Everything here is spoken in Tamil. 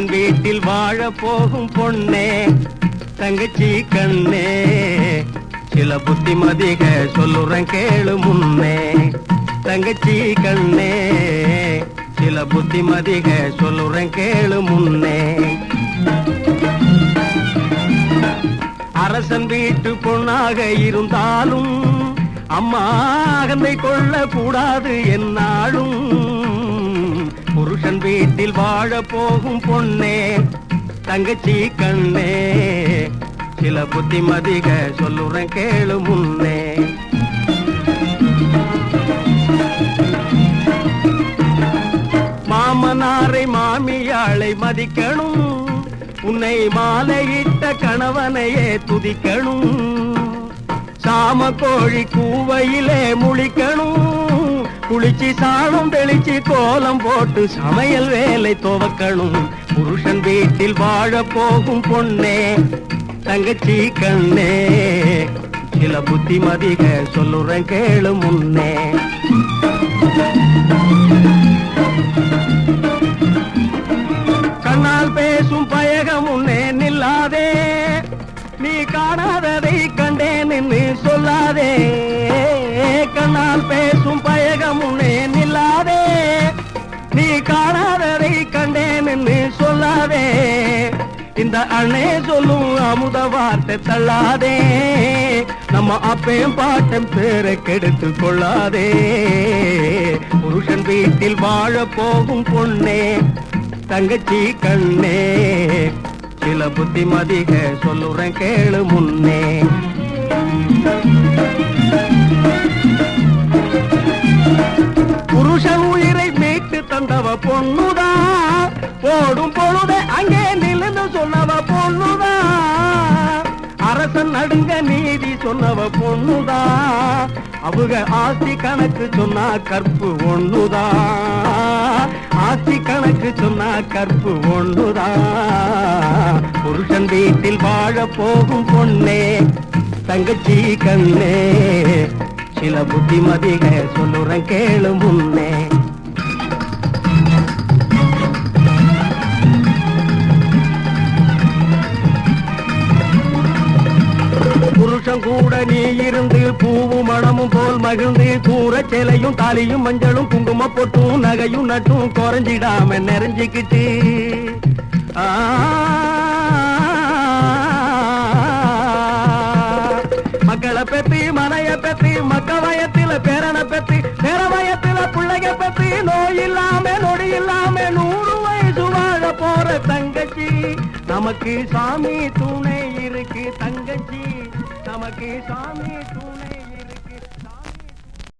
உன் வீட்டில் வாழ போகும் பொண்ணே தங்கச்சி கண்ணே. சில புத்திமதிக சொல்லுறேன் கேளு முன்னே தங்கச்சி கண்ணே. சில புத்திமதிக சொல்லுறேன் கேளு முன்னே. அரசன் வீட்டு பொண்ணாக இருந்தாலும் அம்மா அகந்தை கொள்ள கூடாது என்னாலும். தன் வீட்டில் வாழ போகும் பொண்ணே தங்கச்சி கண்ணே. சில புத்திமதிக சொல்லுறேன் கேளு முன்னே. மாமனாரை மாமியாளை மதிக்கணும் உன்னை மாலையிட்ட கணவனையே துதிக்கணும். சாம கோழி கூவையிலே முழிக்கணும் குளிச்சு சாணம் தெளிச்சு கோலம் போட்டு சமையல் வேலை துவக்கணும். புருஷன் வீட்டில் வாழ போகும் பொண்ணே தங்கச்சி கண்ணே. சில புத்திமதிக சொல்லுறேன் கேளு முன்னே. கண்ணால் பேசும் பயகம் உன்னே நில்லாதே. நீ காணாததை கண்டேன் என்று சொல்லாதே. கண்ணால் பேசும் பய காணாததை கண்டேன் என்று சொல்லாதே. இந்த அண்ணே சொல்லும் அமுத வார்த்தை தள்ளாதே. நம்ம அப்பையும் பாட்டம் பேரை கெடுத்து கொள்ளாதே. புருஷன் வீட்டில் வாழ போகும் பொண்ணே தங்கச்சி கண்ணே. சில புத்திமதிக சொல்லுறேன் கேளு முன்னே. மீட்டு பொண்ணுதா? போடும் பொழுது அங்கே நிலந்து சொன்னவ பொண்ணுதா? அரசன் நடுங்க நீதி சொன்னவ பொண்ணுதா? அவங்க ஆஸ்தி கணக்கு சொன்னா கற்பு ஒண்ணுதா? ஆஸ்தி கணக்கு சொன்னா கற்பு ஒண்ணுதா? புருஷன் வீட்டில் வாழ போகும் பொண்ணே தங்கச்சி கண்ணே சில புத்திமதிக சொல்லுறேன் கேளு முன்னே. வருஷம் கூட நீ இருந்து பூவும் மணமும் போல் மகிழ்ந்து கூற சேலையும் தாலியும் மஞ்சளும் குங்கும பொட்டும் நகையும் நட்டும் குறைஞ்சிடாம நிறைஞ்சுக்கிட்டு ஆ மக்களை பெத்தி மனைய பெத்தி மக்க வயத்தில பேரனை பெத்தி பேர வயத்தில பிள்ளைய பெத்தி நோய் இல்லாம நொடி இல்லாம நூறு வயசு வாழ போற தங்கச்சி. நமக்கு சாமி துணை இருக்கு தங்கச்சி. நமக்கு சாமி துணை